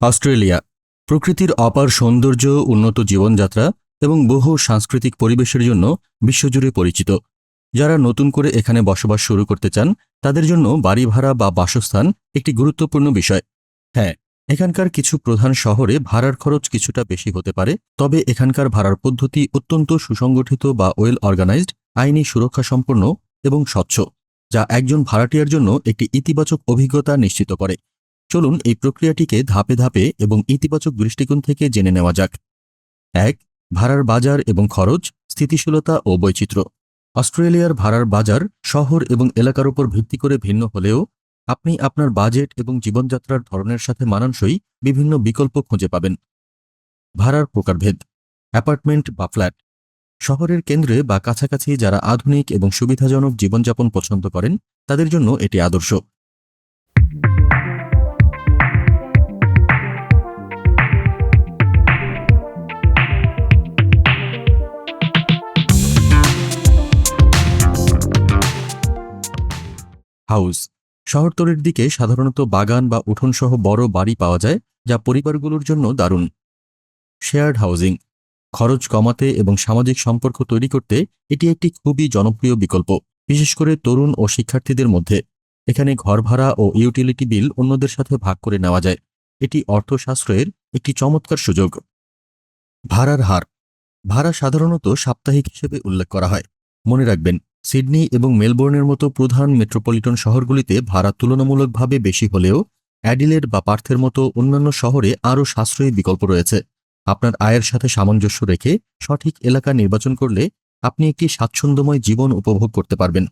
Australia, প্রকৃতির অপার সৌন্দর্য, উন্নত জীবনযাত্রা এবং বহু সাংস্কৃতিক পরিবেশের জন্য বিশ্বজুড়ে পরিচিত। যারা নতুন করে এখানে বসবাস শুরু করতে চান, তাদের জন্য বাড়ি ভাড়া বা বাসস্থান একটি গুরুত্বপূর্ণ বিষয়। হ্যাঁ এখানকার কিছু প্রধান শহরে ভাড়ার খরচ কিছুটা বেশি হতে পারে, তবে এখানকার ভাড়ার পদ্ধতি অত্যন্ত সুসংগঠিত বা ওয়েল অর্গানাইজড আইনি সুরক্ষা সম্পন্ন এবং স্বচ্ছ, যা একজন ভাড়াটিয়ার জন্য একটি ইতিবাচক অভিজ্ঞতা নিশ্চিত করে। চলুন এই প্রক্রিয়াটিকে ধাপে ধাপে এবং ইতিবাচক দৃষ্টিকোণ থেকে জেনে নেওয়া যাক। এক, ভাড়ার বাজার এবং খরচ, স্থিতিশীলতা ও বৈচিত্র্য। অস্ট্রেলিয়ার ভাড়ার বাজার শহর এবং এলাকার উপর ভিত্তি করে ভিন্ন হলেও আপনি আপনার বাজেট এবং জীবনযাত্রার ধরনের সাথে মানানসই বিভিন্ন বিকল্প খুঁজে পাবেন। ভাড়ার প্রকারভেদ, অ্যাপার্টমেন্ট বা ফ্ল্যাট। শহরের কেন্দ্রে বা কাছাকাছি যারা আধুনিক এবং সুবিধাজনক জীবনযাপন পছন্দ করেন, তাদের জন্য এটি আদর্শ। হাউস। শহরতলির দিকে সাধারণত বাগান বা উঠোনসহ বড় বাড়ি পাওয়া যায়, যা পরিবারগুলোর জন্য দারুণ। শেয়ার্ড হাউজিং খরচ কমাতে এবং সামাজিক সম্পর্ক তৈরি করতে এটি একটি খুবই জনপ্রিয় বিকল্প, বিশেষ করে তরুণ ও শিক্ষার্থীদের মধ্যে। এখানে ঘর ভাড়া ও ইউটিলিটি বিল অন্যদের সাথে ভাগ করে নেওয়া যায়। এটি অর্থশাস্ত্রের একটি চমৎকার সুযোগ। ভাড়ার হার, ভাড়া সাধারণত সাপ্তাহিক হিসেবে উল্লেখ করা হয়। মনে রাখবেন সিডনি এবং মেলবোর্নের মতো প্রধান মেট্রোপলিটন শহরগুলিতে ভাড়া তুলনামূলকভাবে বেশি হলেও অ্যাডিলেড বা পার্থের মতো অন্যান্য শহরে আরও সাশ্রয়ী বিকল্প রয়েছে। আপনার আয়ের সাথে সামঞ্জস্য রেখে সঠিক এলাকা নির্বাচন করলে আপনি একটি স্বাচ্ছন্দ্যময় জীবন উপভোগ করতে পারবেন।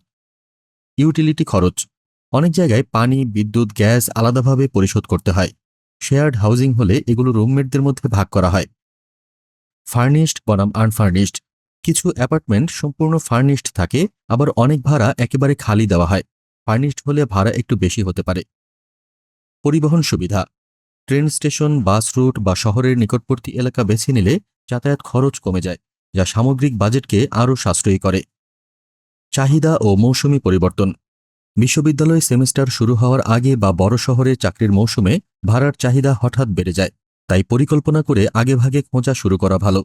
ইউটিলিটি খরচ। অনেক জায়গায় পানি, বিদ্যুৎ, গ্যাস আলাদাভাবে পরিশোধ করতে হয়। শেয়ার্ড হাউজিং হলে এগুলো রুমমেটদের মধ্যে ভাগ করা হয়। ফার্নিশড বনাম আনফার্নিশড। কিছু অ্যাপার্টমেন্ট সম্পূর্ণ ফার্নিশড থাকে, আবার অনেক ভাড়া একেবারে খালি দেওয়া হয়। ফার্নিশড হলে ভাড়া একটু বেশি হতে পারে। পরিবহন সুবিধা। ট্রেন স্টেশন, বাস রুট বা শহরের নিকটবর্তী এলাকা বেছে নিলে যাতায়াত খরচ কমে যায়, যা সামগ্রিক বাজেটকে আরও সাশ্রয়ী করে। চাহিদা ও মৌসুমি পরিবর্তন। বিশ্ববিদ্যালয় সেমিস্টার শুরু হওয়ার আগে বা বড় শহরে চাকরির মৌসুমে ভাড়ার চাহিদা হঠাৎ বেড়ে যায়, তাই পরিকল্পনা করে আগেভাগে খোঁজা শুরু করা ভালো।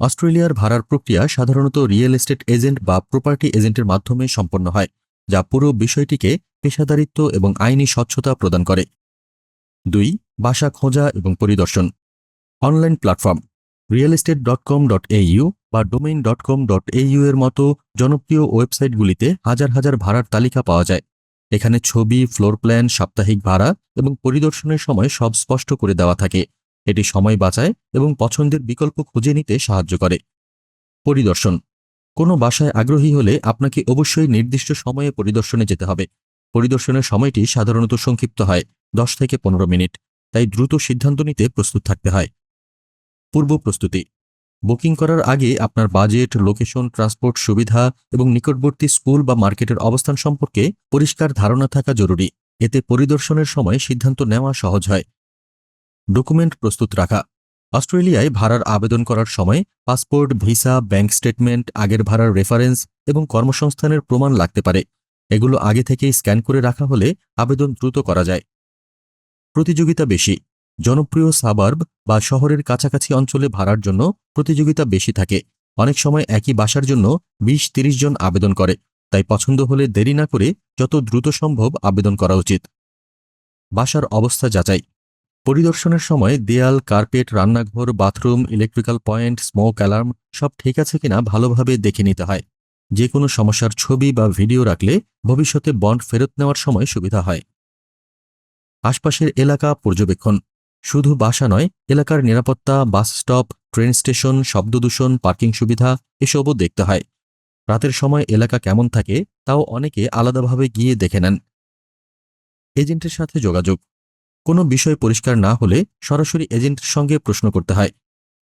অস্ট্রেলিয়ার ভাড়ার প্রক্রিয়া সাধারণত রিয়েল এস্টেট এজেন্ট বা প্রপার্টি এজেন্টের মাধ্যমে সম্পন্ন হয়, যা পুরো বিষয়টিকে পেশাদারিত্ব এবং আইনি স্বচ্ছতা প্রদান করে। দুই, বাসা খোঁজা এবং পরিদর্শন। Online platform, real estate dot com dot AU বা domain dot com dot AU এর মতো জনপ্রিয় ওয়েবসাইটগুলিতে হাজার হাজার ভাড়ার তালিকা পাওয়া যায়। এখানে ছবি, ফ্লোর প্ল্যান, সাপ্তাহিক ভাড়া এবং পরিদর্শনের সময় সব স্পষ্ট করে দেওয়া থাকে। এটি সময় বাঁচায় এবং পছন্দের বিকল্প খুঁজে নিতে সাহায্য করে। পরিদর্শন। কোনো বাসায় আগ্রহী হলে আপনাকে অবশ্যই নির্দিষ্ট সময়ে পরিদর্শনে যেতে হবে। পরিদর্শনের সময়টি সাধারণত সংক্ষিপ্ত হয়, দশ থেকে পনেরো মিনিট, তাই দ্রুত সিদ্ধান্ত নিতে প্রস্তুত থাকতে হয়। পূর্ব প্রস্তুতি। বুকিং করার আগে আপনার বাজেট, লোকেশন, ট্রান্সপোর্ট সুবিধা এবং নিকটবর্তী স্কুল বা মার্কেটের অবস্থান সম্পর্কে পরিষ্কার ধারণা থাকা জরুরি। এতে পরিদর্শনের সময় সিদ্ধান্ত নেওয়া সহজ হয়। ডকুমেন্ট প্রস্তুত রাখা। অস্ট্রেলিয়ায় ভাড়ার আবেদন করার সময় পাসপোর্ট, ভিসা, ব্যাংক স্টেটমেন্ট, আগের ভাড়ার রেফারেন্স এবং কর্মসংস্থানের প্রমাণ লাগতে পারে। এগুলো আগে থেকেই স্ক্যান করে রাখা হলে আবেদন দ্রুত করা যায়। প্রতিযোগিতা বেশি। জনপ্রিয় সাবার্ব বা শহরের কাছাকাছি অঞ্চলে ভাড়ার জন্য প্রতিযোগিতা বেশি থাকে। অনেক সময় একই বাসার জন্য বিশ তিরিশ জন আবেদন করে। তাই পছন্দ হলে দেরি না করে যত দ্রুত সম্ভব আবেদন করা উচিত। বাসার অবস্থা যাচাই। পরিদর্শনের সময় দেয়াল, কার্পেট, রান্নাঘর, bathroom, electrical point, smoke, alarm সব ঠিক আছে কিনা ভালোভাবে দেখে নিতে হয়। যে কোনো সমস্যার ছবি বা ভিডিও রাখলে ভবিষ্যতে বন্ড ফেরত নেওয়ার সময় সুবিধা হয়। আশপাশের এলাকা পর্যবেক্ষণ। শুধু বাসা নয়, এলাকার নিরাপত্তা, বাস স্টপ, ট্রেন স্টেশন, শব্দদূষণ, পার্কিং সুবিধা এসবও দেখতে হয়। রাতের সময় এলাকা কেমন থাকে তাও অনেকে আলাদাভাবে গিয়ে দেখে নেন। এজেন্টের সাথে যোগাযোগ। কোনো বিষয় পরিষ্কার না হলে সরাসরি এজেন্টের সঙ্গে প্রশ্ন করতে হয়।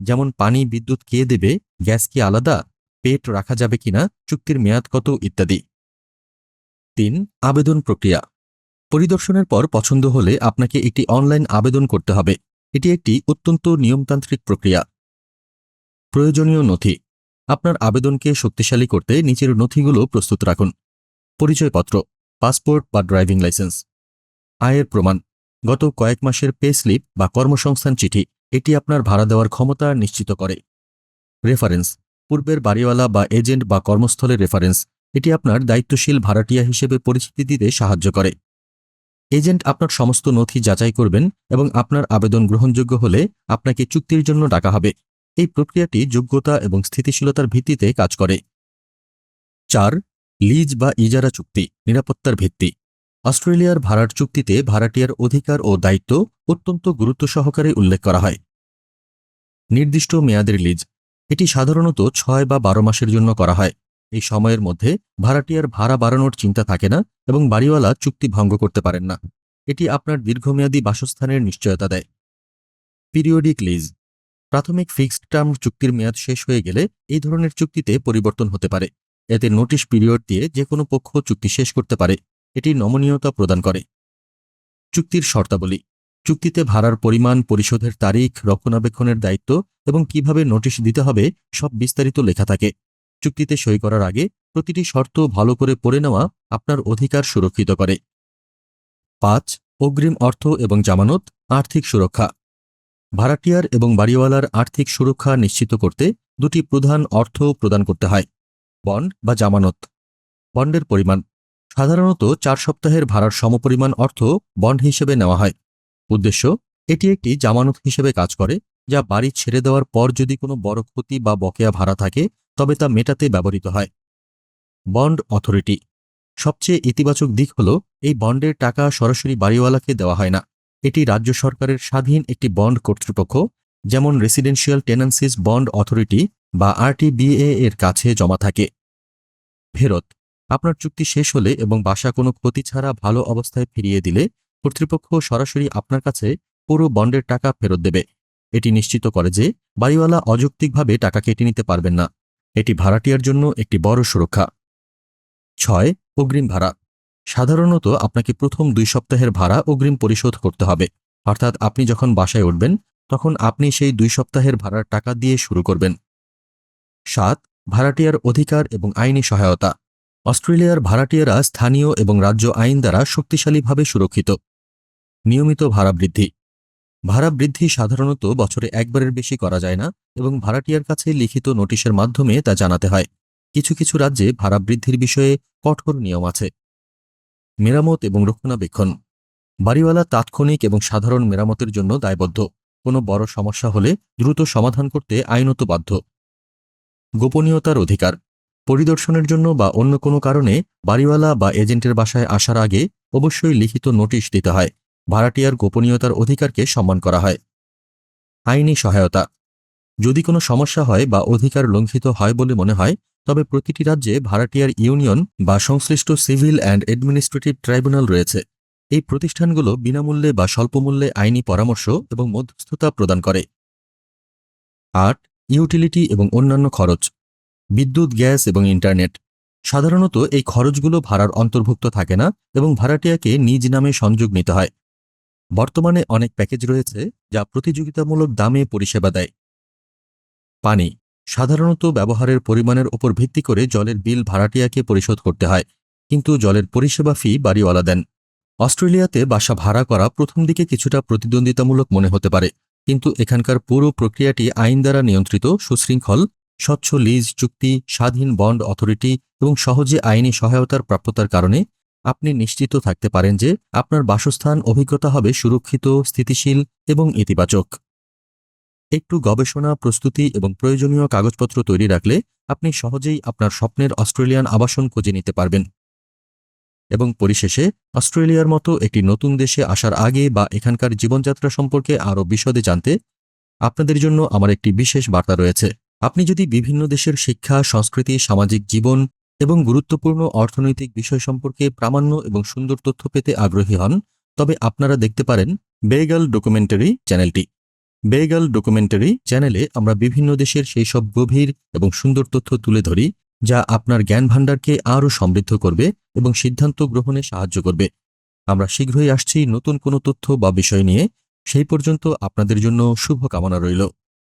যেমন, পানি, বিদ্যুৎ কে দেবে, গ্যাস কি আলাদা, পেট রাখা যাবে কিনা, চুক্তির মেয়াদ কত, ইত্যাদি। তিন, আবেদন প্রক্রিয়া। পরিদর্শনের পর পছন্দ হলে আপনাকে একটি অনলাইন আবেদন করতে হবে। এটি একটি অত্যন্ত নিয়মতান্ত্রিক প্রক্রিয়া। প্রয়োজনীয় নথি। আপনার আবেদনকে শক্তিশালী করতে নিচের নথিগুলো প্রস্তুত রাখুন। পরিচয়পত্র, পাসপোর্ট বা ড্রাইভিং লাইসেন্স। আয়ের প্রমাণ। গত কয়েক মাসের পে স্লিপ বা কর্মসংস্থান চিঠি, এটি আপনার ভাড়া দেওয়ার ক্ষমতা নিশ্চিত করে। রেফারেন্স, পূর্বের বাড়িওয়ালা বা এজেন্ট বা কর্মস্থলের রেফারেন্স, এটি আপনার দায়িত্বশীল ভাড়াটিয়া হিসেবে পরিচিতি দিতে সাহায্য করে। এজেন্ট আপনার সমস্ত নথি যাচাই করবেন এবং আপনার আবেদন গ্রহণযোগ্য হলে আপনাকে চুক্তির জন্য ডাকা হবে। এই প্রক্রিয়াটি যোগ্যতা এবং স্থিতিশীলতার ভিত্তিতে কাজ করে। চার, লিজ বা ইজারা চুক্তি, নিরাপত্তার ভিত্তি। অস্ট্রেলিয়ার ভাড়ার চুক্তিতে ভাড়াটিয়ার অধিকার ও দায়িত্ব অত্যন্ত গুরুত্ব সহকারে উল্লেখ করা হয়। নির্দিষ্ট মেয়াদের লিজ, এটি সাধারণত ছয় বা বারো মাসের জন্য করা হয়। এই সময়ের মধ্যে ভাড়াটিয়ার ভাড়া বাড়ানোর চিন্তা থাকে না এবং বাড়িওয়ালা চুক্তি ভঙ্গ করতে পারেন না। এটি আপনার দীর্ঘমেয়াদী বাসস্থানের নিশ্চয়তা দেয়। পিরিয়ডিক লিজ, প্রাথমিক ফিক্সড টার্ম চুক্তির মেয়াদ শেষ হয়ে গেলে এই ধরনের চুক্তিতে পরিবর্তন হতে পারে। এতে নোটিশ পিরিয়ড দিয়ে যে কোনো পক্ষ চুক্তি শেষ করতে পারে। এটি নমনীয়তা প্রদান করে। চুক্তির শর্তাবলী। চুক্তিতে ভাড়ার পরিমাণ, পরিশোধের তারিখ, রক্ষণাবেক্ষণের দায়িত্ব এবং কীভাবে নোটিশ দিতে হবে, সব বিস্তারিত লেখা থাকে। চুক্তিতে সই করার আগে প্রতিটি শর্ত ভালো করে পড়ে নেওয়া আপনার অধিকার সুরক্ষিত করে। পাঁচ, অগ্রিম অর্থ এবং জামানত, আর্থিক সুরক্ষা। ভাড়াটিয়ার এবং বাড়িওয়ালার আর্থিক সুরক্ষা নিশ্চিত করতে দুটি প্রধান অর্থ প্রদান করতে হয়। বন্ড বা জামানত। বন্ডের পরিমাণ। সাধারণত চার সপ্তাহের ভাড়ার সমপরিমাণ অর্থ বন্ড হিসেবে নেওয়া হয়। উদ্দেশ্য, এটি একটি জামানত হিসেবে কাজ করে, যা বাড়ি ছেড়ে দেওয়ার পর যদি কোনো বড় ক্ষতি বা বকেয়া ভাড়া থাকে, তবে তা মেটাতে ব্যবহৃত হয়। Bond authority. সবচেয়ে ইতিবাচক দিক হল, এই বন্ডের টাকা সরাসরি বাড়িওয়ালাকে দেওয়া হয় না। এটি রাজ্য সরকারের স্বাধীন একটি বন্ড কর্তৃপক্ষ, যেমন রেসিডেন্সিয়াল টেনান্সিস বন্ড অথরিটি বা আরটিবিএ এর কাছে জমা থাকে। ফেরত আপনার চুক্তি শেষ হলে এবং বাসা কোনো ক্ষতি ছাড়া ভালো অবস্থায় ফিরিয়ে দিলে কর্তৃপক্ষ সরাসরি আপনার কাছে পুরো বন্ডের টাকা ফেরত দেবে। এটি নিশ্চিত করে যে বাড়িওয়ালা অযৌক্তিকভাবে টাকা কেটে নিতে পারবেন না। এটি ভাড়াটিয়ার জন্য একটি বড় সুরক্ষা। ছয়, অগ্রিম ভাড়া। সাধারণত আপনাকে প্রথম দুই সপ্তাহের ভাড়া অগ্রিম পরিশোধ করতে হবে। অর্থাৎ আপনি যখন বাসায় উঠবেন, তখন আপনি সেই দুই সপ্তাহের ভাড়ার টাকা দিয়ে শুরু করবেন। সাত, ভাড়াটিয়ার অধিকার এবং আইনি সহায়তা। অস্ট্রেলিয়ার ভাড়াটিয়ারা স্থানীয় এবং রাজ্য আইন দ্বারা শক্তিশালীভাবে সুরক্ষিত। নিয়মিত ভাড়া বৃদ্ধি ভাড়া বৃদ্ধি সাধারণত বছরে একবারের বেশি করা যায় না এবং ভাড়াটিয়ার কাছে লিখিত নোটিশের মাধ্যমে তা জানাতে হয়। কিছু কিছু রাজ্যে ভাড়া বৃদ্ধির বিষয়ে কঠোর নিয়ম আছে। মেরামত এবং রক্ষণাবেক্ষণ। বাড়িওয়ালা তাৎক্ষণিক এবং সাধারণ মেরামতের জন্য দায়বদ্ধ। কোনো বড় সমস্যা হলে দ্রুত সমাধান করতে আইনত বাধ্য গোপনীয়তার অধিকার। পরিদর্শনের জন্য বা অন্য কোনো কারণে বাড়িওয়ালা বা এজেন্টের বাসায় আসার আগে অবশ্যই লিখিত নোটিশ দিতে হয়। ভাড়াটিয়ার গোপনীয়তার অধিকারকে সম্মান করা হয়। আইনি সহায়তা। যদি কোনো সমস্যা হয় বা অধিকার লঙ্ঘিত হয় বলে মনে হয়, তবে প্রতিটি রাজ্যে ভাড়াটিয়ার ইউনিয়ন বা সংশ্লিষ্ট সিভিল অ্যান্ড অ্যাডমিনিস্ট্রেটিভ ট্রাইব্যুনাল রয়েছে। এই প্রতিষ্ঠানগুলো বিনামূল্যে বা স্বল্পমূল্যে আইনি পরামর্শ এবং মধ্যস্থতা প্রদান করে। আট, ইউটিলিটি এবং অন্যান্য খরচ। বিদ্যুৎ, গ্যাস এবং ইন্টারনেট। সাধারণত এই খরচগুলো ভাড়ার অন্তর্ভুক্ত থাকে না এবং ভাড়াটিয়াকে নিজ নামে সংযোগ নিতে হয়। বর্তমানে অনেক প্যাকেজ রয়েছে যা প্রতিযোগিতামূলক দামে পরিষেবা দেয়। পানি। সাধারণত ব্যবহারের পরিমাণের উপর ভিত্তি করে জলের বিল ভাড়াটিয়াকে পরিশোধ করতে হয়, কিন্তু জলের পরিষেবা ফি বাড়িওয়ালা দেন। অস্ট্রেলিয়াতে বাসা ভাড়া করা প্রথম দিকে কিছুটা প্রতিদ্বন্দ্বিতামূলক মনে হতে পারে, কিন্তু এখানকার পুরো প্রক্রিয়াটি আইন দ্বারা নিয়ন্ত্রিত, সুশৃঙ্খল স্বচ্ছ লিজ, চুক্তি, স্বাধীন বন্ড অথরিটি এবং সহজে আইনি সহায়তার প্রাপ্যতার কারণে আপনি নিশ্চিত থাকতে পারেন যে আপনার বাসস্থান, অভিজ্ঞতা হবে সুরক্ষিত, স্থিতিশীল এবং ইতিবাচক। একটু গবেষণা, প্রস্তুতি এবং প্রয়োজনীয় কাগজপত্র তৈরি রাখলে আপনি সহজেই আপনার স্বপ্নের অস্ট্রেলিয়ান আবাসন খুঁজে নিতে পারবেন। এবং পরিশেষে, অস্ট্রেলিয়ার মতো একটি নতুন দেশে আসার আগে বা এখানকার জীবনযাত্রা সম্পর্কে আরও বিশদে জানতে আপনাদের জন্য আমার একটি বিশেষ বার্তা রয়েছে। আপনি যদি বিভিন্ন দেশের শিক্ষা, সংস্কৃতি, সামাজিক জীবন এবং গুরুত্বপূর্ণ অর্থনৈতিক বিষয় সম্পর্কে প্রামাণ্য এবং সুন্দর তথ্য পেতে আগ্রহী হন, তবে আপনারা দেখতে পারেন বেগাল ডকুমেন্টারি চ্যানেলটি। বেগাল ডকুমেন্টারি চ্যানেলে আমরা বিভিন্ন দেশের সেই সব গভীর এবং সুন্দর তথ্য তুলে ধরি, যা আপনার জ্ঞান ভাণ্ডারকে আরও সমৃদ্ধ করবে এবং সিদ্ধান্ত গ্রহণে সাহায্য করবে। আমরা শীঘ্রই আসছি নতুন কোনো তথ্য বা বিষয় নিয়ে। সেই পর্যন্ত আপনাদের জন্য শুভকামনা রইল।